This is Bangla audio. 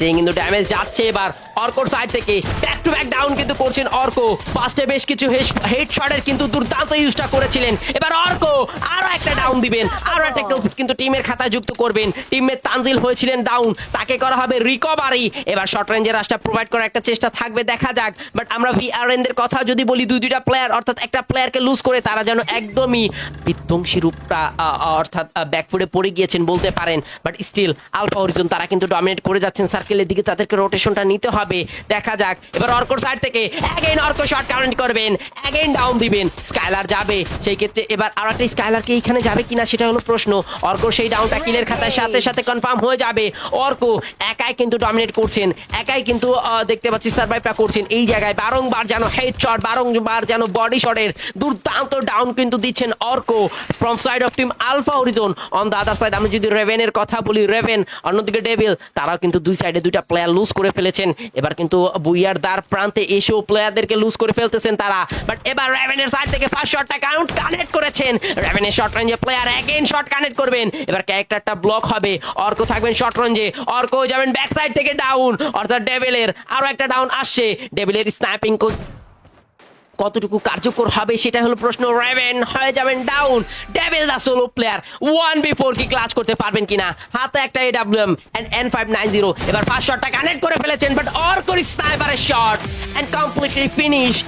তিনি কিন্তু ড্যামেজ যাচ্ছে এবার। অর্কোর সাইড থেকে ব্যাক টু ব্যাক ডাউন কিন্তু করছেন অর্কো ফার্স্টে বেশ কিছু হেড শটের কিন্তু দুর্দান্ত ইউজটা করেছিলেন। এবার অর্কো ডাউন দিবেন। আরও একটা কিন্তু টিমের খাতায় যুক্ত করবেন। টিমের তানজিল হয়েছিলেন ডাউন তাকে করা হবে রিকভারি এবার শর্ট রেঞ্জের রাশটা প্রোভাইড করার একটা চেষ্টা থাকবে দেখা যাক। বাট আমরা ভিআরএন দের কথা যদি বলি দুই দুইটা প্লেয়ার অর্থাৎ একটা প্লেয়ারকে লুজ করে তারা যেন একদমই বিধ্বংসী রূপটা অর্থাৎ ব্যাকফুটে পড়ে গিয়েছেন বলতে পারেন। বাট স্টিল আলফা অরিজন তারা কিন্তু ডমিনেট করে যাচ্ছেন। সার্কেলের দিকে তাদেরকে রোটেশনটা নিতে হবে। দেখা যাক। এবার অর্কোর সাইড থেকে অ্যাগেইন অর্কো শর্ট কাউন্ট করবেন। অ্যাগেইন ডাউন দিবেন। স্কাইলার যাবে। সেই ক্ষেত্রে এবার আর একটা স্কাইলারকে এইখানে যাবে কিনা সেটা হলো প্রশ্ন। অর্কো সেই ডাউনটা কিলের খাতায় সাথে সাথে কনফার্ম হয়ে যাবে। অর্কো একাই কিন্তু ডমিনেট করছেন, একাই কিন্তু দেখতে পাচ্ছি সার্ভাইভটা করছেন। এই জায়গায় বারংবার যেন হেড শট বারংবার যেন বডি শটের দুর্দান্ত ডাউন কিন্তু দিচ্ছেন Orko from side of team alpha origin on the other side আমি যদি রেভেনের কথা বলি রেভেন অন্যদিকে ডেভিল তারাও কিন্তু দুই সাইডে দুইটা প্লেয়ার লুজ করে ফেলেছেন। এবার কিন্তু বুইয়ার দ্বার প্রান্তে এসেও প্লেয়ারদেরকে লুজ করে ফেলতেছেন তারা। বাট এবার রেভেনের সাইড থেকে ফার্স্ট শটটা কাউন্ট কানেক্ট করেছেন। রেভেনের শর্ট রেঞ্জে প্লেয়ার অ্যাগেন শট কানেক্ট করবেন। এবার ক্যারেক্টারটা ব্লক হবে। অর্ক থাকবেন শর্ট রেঞ্জে অর্ক যাবেন ব্যাক সাইড থেকে ডাউন অর্থাৎ ডেভিলের আরও একটা ডাউন আসছে। ডেভিলের স্ন্যাপিং কতটুকু কার্যকর হবে সেটা হলো প্রশ্ন। রেভেন হয়ে যাবেন down devil the solo player one B four কি ক্লাচ করতে পারবেন কিনা? হাতে একটা AWM and N five nine zero এবার ফার্স্ট শটটা কানেক্ট করে ফেলেছেন বাট অর করি স্নাইপারের শট এন্ড কমপ্লিটলি ফিনিশ